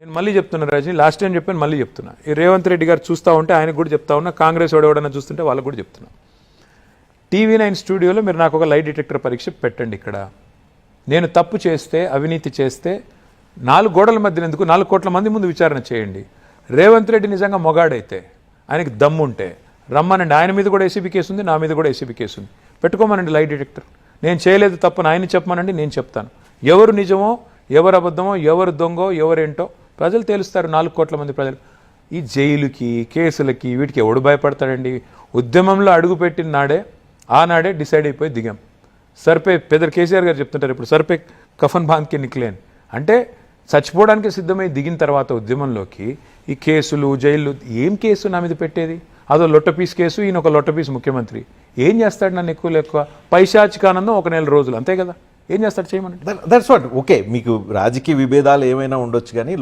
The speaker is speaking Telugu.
నేను మళ్ళీ చెప్తున్నా రజని లాస్ట్ టైం చెప్పాను మళ్ళీ చెప్తున్నా. ఈ రేవంత్ రెడ్డి గారు చూస్తూ ఉంటే ఆయనకు కూడా చెప్తా ఉన్నా కాంగ్రెస్ ఎవడెవడన్నా చూస్తుంటే వాళ్ళకు కూడా చెప్తున్నా. టీవీ నైన్ స్టూడియోలో మీరు నాకు ఒక లై డిటెక్టర్ పరీక్ష పెట్టండి ఇక్కడ. నేను తప్పు చేస్తే అవినీతి చేస్తే నాలుగు గోడల మధ్య ఎందుకు నాలుగు కోట్ల మంది ముందు విచారణ చేయండి. రేవంత్ రెడ్డి నిజంగా మొగాడైతే ఆయనకి దమ్ముంటే రమ్మనండి. ఆయన మీద కూడా ఏసీబీ కేసు ఉంది నా మీద కూడా ఏసీబీ కేసు ఉంది. పెట్టుకోమనండి లైట్ డిటెక్టర్. నేను చేయలేదు తప్పని ఆయన చెప్పమనండి నేను చెప్తాను. ఎవరు నిజమో ఎవరు అబద్ధమో ఎవరు దొంగో ఎవరేంటో ప్రజలు తేలుస్తారు నాలుగు కోట్ల మంది ప్రజలు. ఈ జైలుకి కేసులకి వీటికి ఎవడు భయపడతాడండి? ఉద్యమంలో అడుగుపెట్టిన నాడే ఆనాడే డిసైడ్ అయిపోయి దిగాం. సర్పే పెద్ద కేసీఆర్ గారు చెప్తుంటారు ఇప్పుడు సర్పే కఫన్ బాంధ్కి నిక్లేన్. అంటే చచ్చిపోవడానికి సిద్ధమై దిగిన తర్వాత ఉద్యమంలోకి ఈ కేసులు జైళ్ళు ఏం కేసు నా మీద పెట్టేది? అదో లొట్టపీస్ కేసు ఈయన ఒక లొట్టపీస్ ముఖ్యమంత్రి. ఏం చేస్తాడు నన్ను ఎక్కువ ఎక్కువ పైశాచికానందం ఒక నెల రోజులు అంతే కదా? ఏం చేస్తాడు చేయమని దట్స్ వాట్ ఓకే మీకు రాజకీయ విభేదాలు ఏమైనా ఉండొచ్చు కానీ